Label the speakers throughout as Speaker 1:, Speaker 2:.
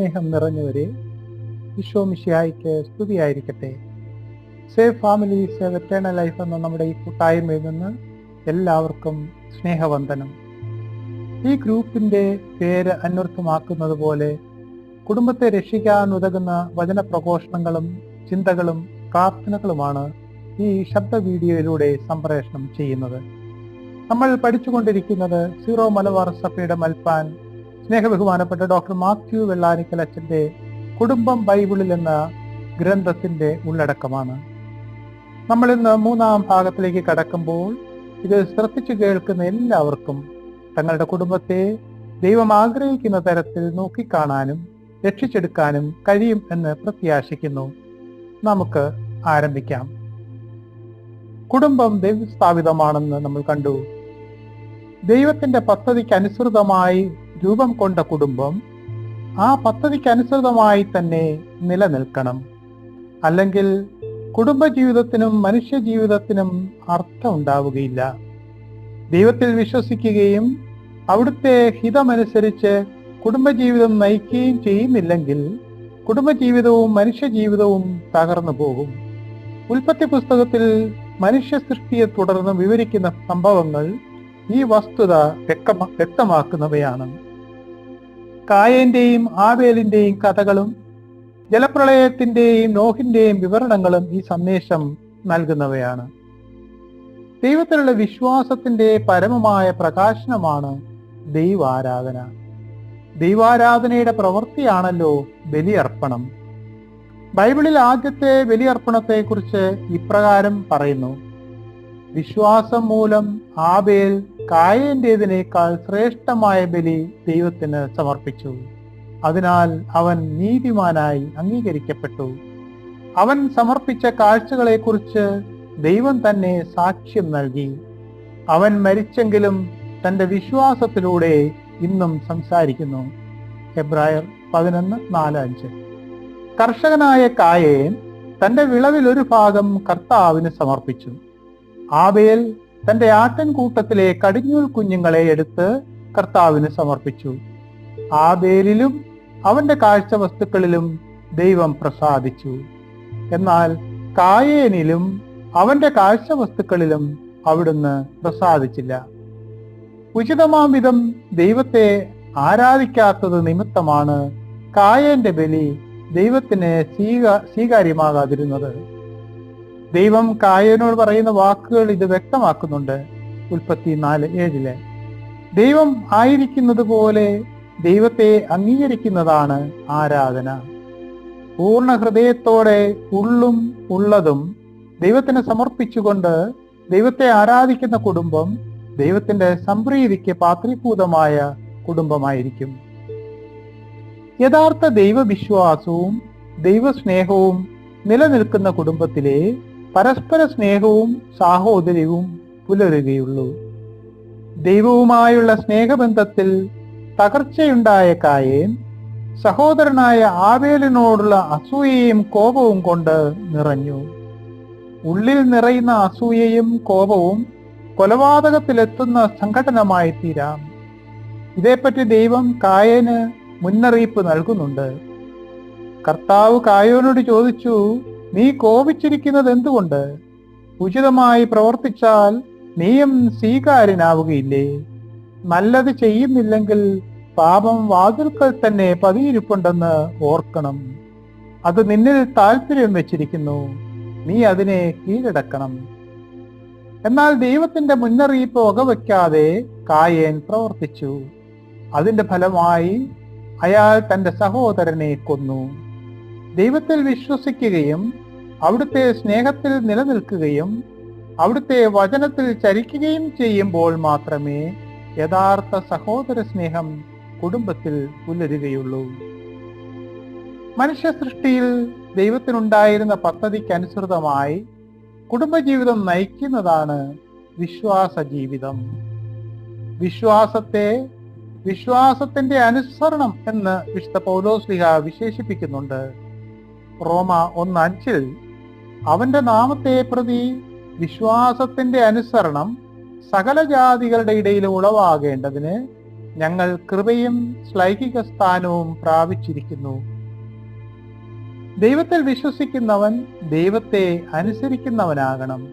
Speaker 1: ദൈവസ്നേഹം നിറഞ്ഞവരെ വിശ്വമിഷിയായിക്ക് സ്തുതിയായിരിക്കട്ടെ. Save eternal life എന്ന നമ്മുടെ ഈ കൂട്ടായ്മയിൽ നിന്ന് എല്ലാവർക്കും സ്നേഹവന്ദനം. ഈ ഗ്രൂപ്പിന്റെ പേര് അന്വർത്ഥമാക്കുന്നത് പോലെ കുടുംബത്തെ രക്ഷിക്കാൻ ഉതകുന്ന വചന പ്രഘോഷണങ്ങളും ചിന്തകളും പ്രാർത്ഥനകളുമാണ് ഈ ശബ്ദ വീഡിയോയിലൂടെ സംപ്രേഷണം ചെയ്യുന്നത്. നമ്മൾ പഠിച്ചുകൊണ്ടിരിക്കുന്നത് സീറോ മലബാർ സഭയുടെ മൽപ്പാൻ സ്നേഹബഹുമാനപ്പെട്ട ഡോക്ടർ മാത്യു വെള്ളാനിക്കൽ അച്ഛന്റെ കുടുംബം ബൈബിളിൽ എന്ന ഗ്രന്ഥത്തിന്റെ ഉള്ളടക്കമാണ്. നമ്മൾ ഇന്ന് മൂന്നാം ഭാഗത്തിലേക്ക് കടക്കുമ്പോൾ ഇത് ശ്രദ്ധിച്ചു കേൾക്കുന്ന എല്ലാവർക്കും തങ്ങളുടെ കുടുംബത്തെ ദൈവം ആഗ്രഹിക്കുന്ന തരത്തിൽ നോക്കിക്കാണാനും രക്ഷിച്ചെടുക്കാനും കഴിയും എന്ന് പ്രത്യാശിക്കുന്നു. നമുക്ക് ആരംഭിക്കാം. കുടുംബം ദൈവസ്ഥാപിതമാണെന്ന് നമ്മൾ കണ്ടു. ദൈവത്തിന്റെ പദ്ധതിക്ക് അനുസൃതമായി രൂപം കൊണ്ട കുടുംബം ആ പദ്ധതിക്ക് അനുസൃതമായി തന്നെ നിലനിൽക്കണം. അല്ലെങ്കിൽ കുടുംബജീവിതത്തിനും മനുഷ്യ ജീവിതത്തിനും അർത്ഥം ഉണ്ടാവുകയില്ല ദൈവത്തിൽ വിശ്വസിക്കുകയും അവിടുത്തെ ഹിതമനുസരിച്ച് കുടുംബജീവിതം നയിക്കുകയും ചെയ്യുന്നില്ലെങ്കിൽ കുടുംബജീവിതവും മനുഷ്യജീവിതവും തകർന്നു പോകും. ഉൽപ്പത്തി പുസ്തകത്തിൽ മനുഷ്യ സൃഷ്ടിയെ തുടർന്ന് വിവരിക്കുന്ന സംഭവങ്ങൾ ഈ വസ്തുത വ്യക്തമാ വ്യക്തമാക്കുന്നവയാണ്. കായന്റെയും ആവേലിന്റെയും കഥകളും ജലപ്രളയത്തിന്റെയും നോഹിന്റെയും വിവരണങ്ങളും ഈ സന്ദേശം നൽകുന്നവയാണ്. ദൈവത്തിലുള്ള വിശ്വാസത്തിന്റെ പരമമായ പ്രകാശനമാണ് ദൈവാരാധന. ദൈവാരാധനയുടെ പ്രവൃത്തിയാണല്ലോ ബലിയർപ്പണം. ബൈബിളിൽ ആദ്യത്തെ ബലിയർപ്പണത്തെക്കുറിച്ച് ഇപ്രകാരം പറയുന്നു. വിശ്വാസം മൂലം ആബേൽ കായന്റേതിനേക്കാൾ ശ്രേഷ്ഠമായ ബലി ദൈവത്തിന് സമർപ്പിച്ചു. അതിനാൽ അവൻ നീതിമാനായി അംഗീകരിക്കപ്പെട്ടു. അവൻ സമർപ്പിച്ച കാഴ്ചകളെക്കുറിച്ച് ദൈവം തന്നെ സാക്ഷ്യം നൽകി. അവൻ മരിച്ചെങ്കിലും തന്റെ വിശ്വാസത്തിലൂടെ ഇന്നും സംസാരിക്കുന്നു. ഹെബ്രായർ പതിനൊന്ന് നാല് അഞ്ച് കർഷകനായ കായേൻ തന്റെ വിളവിൽ ഒരു ഭാഗം കർത്താവിന് സമർപ്പിച്ചു. ആബേൽ തന്റെ ആട്ടിൻകൂട്ടത്തിലെ കടിഞ്ഞൂൽ കുഞ്ഞുങ്ങളെ എടുത്ത് കർത്താവിന് സമർപ്പിച്ചു. ആ ആബേലിലും അവന്റെ കാഴ്ച വസ്തുക്കളിലും ദൈവം പ്രസാദിച്ചു. എന്നാൽ കായേനിലും അവന്റെ കാഴ്ച വസ്തുക്കളിലും അവിടുന്ന് പ്രസാദിച്ചില്ല. ഉചിതമാം വിധം ദൈവത്തെ ആരാധിക്കാത്തത് നിമിത്തമാണ് കായന്റെ ബലി ദൈവത്തിന് സ്വീകാ സ്വീകാര്യമാകാതിരുന്നത്. ദൈവം കായനോട് പറയുന്ന വാക്കുകൾ ഇത് വ്യക്തമാക്കുന്നുണ്ട്. ഉൽപ്പത്തി നാല് ഏഴിൽ. ദൈവം ആയിരിക്കുന്നത് പോലെ ദൈവത്തെ അംഗീകരിക്കുന്നതാണ് ആരാധന. പൂർണ ഹൃദയത്തോടെ ഉള്ളും ഉള്ളതും ദൈവത്തിന് സമർപ്പിച്ചുകൊണ്ട് ദൈവത്തെ ആരാധിക്കുന്ന കുടുംബം ദൈവത്തിന്റെ സംപ്രീതിക്ക് പാത്രീഭൂതമായ കുടുംബമായിരിക്കും. യഥാർത്ഥ ദൈവവിശ്വാസവും ദൈവസ്നേഹവും നിലനിൽക്കുന്ന കുടുംബത്തിലെ പരസ്പര സ്നേഹവും സാഹോദര്യവും പുലരുകയുള്ളൂ. ദൈവവുമായുള്ള സ്നേഹബന്ധത്തിൽ തകർച്ചയുണ്ടായ കായേൻ സഹോദരനായ ആവേലിനോടുള്ള അസൂയയും കോപവും കൊണ്ട് നിറഞ്ഞു. ഉള്ളിൽ നിറയുന്ന അസൂയയും കോപവും കൊലപാതകത്തിലെത്തുന്ന സംഘടനമായി തീരാം. ഇതേപ്പറ്റി ദൈവം കായന് മുന്നറിയിപ്പ് നൽകുന്നുണ്ട്. കർത്താവ് കായോനോട് ചോദിച്ചു നീ കോപിച്ചിരിക്കുന്നത് എന്തുകൊണ്ട്? ഉചിതമായി പ്രവർത്തിച്ചാൽ നീയും സ്വീകാര്യനാവുകയില്ലേ? നല്ലത് ചെയ്യുന്നില്ലെങ്കിൽ പാപം വാതിൽക്കൽ തന്നെ പതിയിരിപ്പുണ്ടെന്ന് ഓർക്കണം. അത് നിന്നിൽ താല്പര്യം വെച്ചിരിക്കുന്നു. നീ അതിനെ കീഴടക്കണം. എന്നാൽ ദൈവത്തിന്റെ മുന്നറിയിപ്പ് വകവയ്ക്കാതെ കായേൻ പ്രവർത്തിച്ചു. അതിന്റെ ഫലമായി അയാൾ തന്റെ സഹോദരനെ കൊന്നു. ദൈവത്തിൽ വിശ്വസിക്കുകയും അവിടുത്തെ സ്നേഹത്തിൽ നിലനിൽക്കുകയും അവിടുത്തെ വചനത്തിൽ ചരിക്കുകയും ചെയ്യുമ്പോൾ മാത്രമേ യഥാർത്ഥ സഹോദര സ്നേഹം കുടുംബത്തിൽ പുലരുകയുള്ളൂ. മനുഷ്യ സൃഷ്ടിയിൽ ദൈവത്തിനുണ്ടായിരുന്ന പദ്ധതിക്കനുസൃതമായി കുടുംബജീവിതം നയിക്കുന്നതാണ് വിശ്വാസ ജീവിതം വിശ്വാസത്തെ വിശ്വാസത്തിന്റെ അനുസരണം എന്ന് വിശുദ്ധ പൗലോസ്ലിഹ വിശേഷിപ്പിക്കുന്നുണ്ട്. റോമ ഒന്ന് അഞ്ചിൽ അവന്റെ നാമത്തെ പ്രതി വിശ്വാസത്തിന്റെ അനുസരണം സകല ജാതികളുടെ ഇടയിൽ ഉളവാകേണ്ടതിന് ഞങ്ങൾ കൃപയും ശ്ലൈകിക സ്ഥാനവും പ്രാപിച്ചിരിക്കുന്നു. ദൈവത്തിൽ വിശ്വസിക്കുന്നവൻ ദൈവത്തെ അനുസരിക്കുന്നവനാകണം.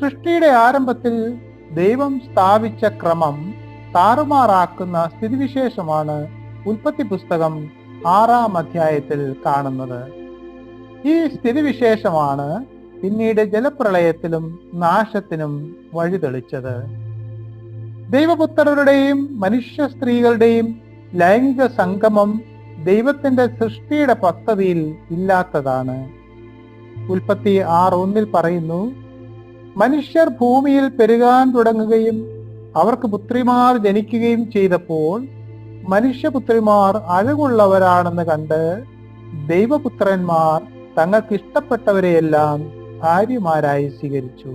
Speaker 1: സൃഷ്ടിയുടെ ആരംഭത്തിൽ ദൈവം സ്ഥാപിച്ച ക്രമം താറുമാറാക്കുന്ന സ്ഥിതിവിശേഷമാണ് ഉൽപ്പത്തി പുസ്തകം ആറാം അധ്യായത്തിൽ കാണുന്നത്. ഈ സ്ഥിതിവിശേഷമാണ് പിന്നീട് ജലപ്രളയത്തിലും നാശത്തിനും വഴിതെളിച്ചത്. ദൈവപുത്രരുടെയും മനുഷ്യ സ്ത്രീകളുടെയും ലൈംഗിക സംഗമം ദൈവത്തിന്റെ സൃഷ്ടിയുടെ പദ്ധതിയിൽ ഇല്ലാത്തതാണ്. ഉൽപ്പത്തി ആറ് ഒന്നിൽ പറയുന്നു മനുഷ്യർ ഭൂമിയിൽ പെരുകാൻ തുടങ്ങുകയും അവർക്ക് പുത്രിമാർ ജനിക്കുകയും ചെയ്തപ്പോൾ മനുഷ്യപുത്രിമാർ അഴകുള്ളവരാണെന്ന് കണ്ട് ദൈവപുത്രന്മാർ തങ്ങൾക്ക് ഇഷ്ടപ്പെട്ടവരെയെല്ലാം ഭാര്യമാരായി സ്വീകരിച്ചു.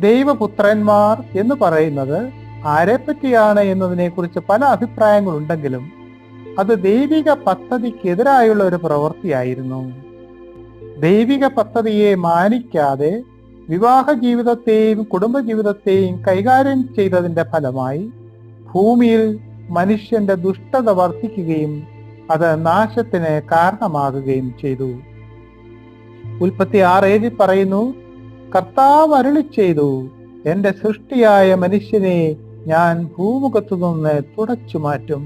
Speaker 1: ദൈവപുത്രന്മാർ എന്ന് പറയുന്നത് ആരെപ്പറ്റിയാണ് എന്നതിനെ കുറിച്ച് പല അഭിപ്രായങ്ങളുണ്ടെങ്കിലും അത് ദൈവിക പദ്ധതിക്കെതിരായുള്ള ഒരു പ്രവൃത്തിയായിരുന്നു. ദൈവിക പദ്ധതിയെ മാനിക്കാതെ വിവാഹ ജീവിതത്തെയും കുടുംബജീവിതത്തെയും കൈകാര്യം ചെയ്തതിന്റെ ഫലമായി ഭൂമിയിൽ മനുഷ്യന്റെ ദുഷ്ടത വർദ്ധിക്കുകയും അത് നാശത്തിന് കാരണമാകുകയും ചെയ്തു. ഉൽപ്പത്തി ആറ് ഏഴിൽ പറയുന്നു കർത്താവ് അരുളി ചെയ്തു എന്റെ സൃഷ്ടിയായ മനുഷ്യനെ ഞാൻ ഭൂമുഖത്തു നിന്ന് തുടച്ചു മാറ്റും.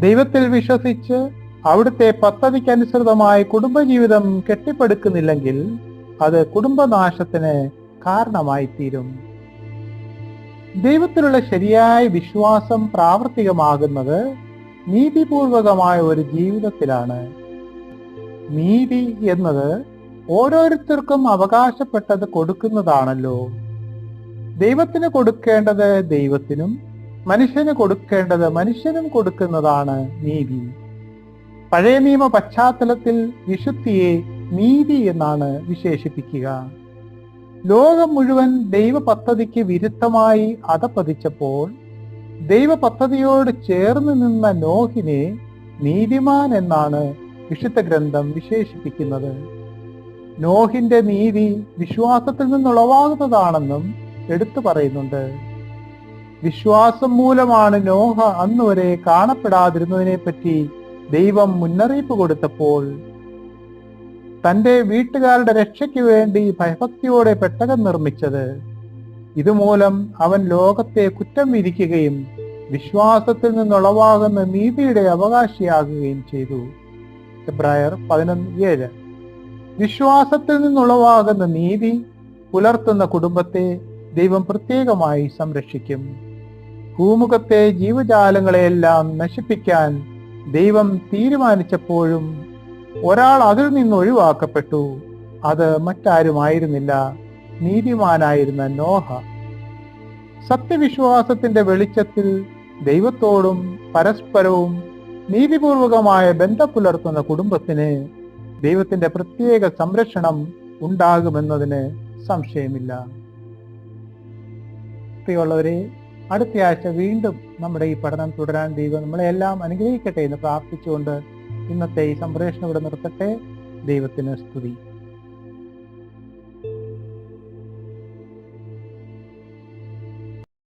Speaker 1: ദൈവത്തിൽ വിശ്വസിച്ച് അവിടുത്തെ പദ്ധതിക്കനുസൃതമായി കുടുംബജീവിതം കെട്ടിപ്പടുക്കുന്നില്ലെങ്കിൽ അത് കുടുംബനാശത്തിന് കാരണമായി തീരും ദൈവത്തിലുള്ള ശരിയായ വിശ്വാസം പ്രാവർത്തികമാകുന്നത് നീതിപൂർവകമായ ഒരു ജീവിതത്തിലാണ്. നീതി എന്നത് ഓരോരുത്തർക്കും അവകാശപ്പെട്ടത് കൊടുക്കുന്നതാണല്ലോ. ദൈവത്തിന് കൊടുക്കേണ്ടത് ദൈവത്തിനും മനുഷ്യന് കൊടുക്കേണ്ടത് മനുഷ്യനും കൊടുക്കുന്നതാണ് നീതി. പഴയ നിയമ പശ്ചാത്തലത്തിൽ വിശുദ്ധിയെ നീതി എന്നാണ് വിശേഷിപ്പിക്കുക. ലോകം മുഴുവൻ ദൈവ പദ്ധതിക്ക് വിരുദ്ധമായി അധപ്പതിച്ചപ്പോൾ ദൈവ പദ്ധതിയോട് ചേർന്ന് നിന്ന നോഹിനെ നീതിമാൻ എന്നാണ് വിശുദ്ധ ഗ്രന്ഥം വിശേഷിപ്പിക്കുന്നത്. നോഹിന്റെ നീതി വിശ്വാസത്തിൽ നിന്നുളവാകുന്നതാണെന്നും എടുത്തു പറയുന്നുണ്ട്. വിശ്വാസം മൂലമാണ് നോഹ അന്നുവരെ കാണപ്പെടാതിരുന്നതിനെ പറ്റി ദൈവം മുന്നറിയിപ്പ് കൊടുത്തപ്പോൾ തന്റെ വീട്ടുകാരുടെ രക്ഷയ്ക്ക് വേണ്ടി ഭയഭക്തിയോടെ പെട്ടകം നിർമ്മിച്ചത് ഇതുമൂലം അവൻ ലോകത്തെ കുറ്റം വിധിക്കുകയും വിശ്വാസത്തിൽ നിന്നുളവാകുന്ന നീതിയുടെ അവകാശിയാകുകയും ചെയ്തു. എബ്രായർ പതിനൊന്ന് ഏഴ്. വിശ്വാസത്തിൽ നിന്നുളവാകുന്ന നീതി പുലർത്തുന്ന കുടുംബത്തെ ദൈവം പ്രത്യേകമായി സംരക്ഷിക്കും. ഭൂമുഖത്തെ ജീവജാലങ്ങളെയെല്ലാം നശിപ്പിക്കാൻ ദൈവം തീരുമാനിച്ചപ്പോഴും ഒരാൾ അതിൽ നിന്ന് ഒഴിവാക്കപ്പെട്ടു. അത് മറ്റാരുമായിരുന്നില്ല. നീതിമാനായിരുന്ന നോഹ സത്യവിശ്വാസത്തിന്റെ വെളിച്ചത്തിൽ ദൈവത്തോടും പരസ്പരവും നീതിപൂർവകമായ ബന്ധം പുലർത്തുന്ന കുടുംബത്തിന് ദൈവത്തിന്റെ പ്രത്യേക സംരക്ഷണം ഉണ്ടാകുമെന്നതിന് സംശയമില്ല. പ്രിയമുള്ളവരെ അടുത്ത ആഴ്ച വീണ്ടും നമ്മുടെ ഈ പഠനം തുടരാൻ ദൈവം നമ്മളെ എല്ലാം അനുഗ്രഹിക്കട്ടെ എന്ന് പ്രാർത്ഥിച്ചുകൊണ്ട് ഇന്നത്തെ ഈ സംപ്രേഷണം ഇവിടെ നിർത്തട്ടെ. ദൈവത്തിന് സ്തുതി.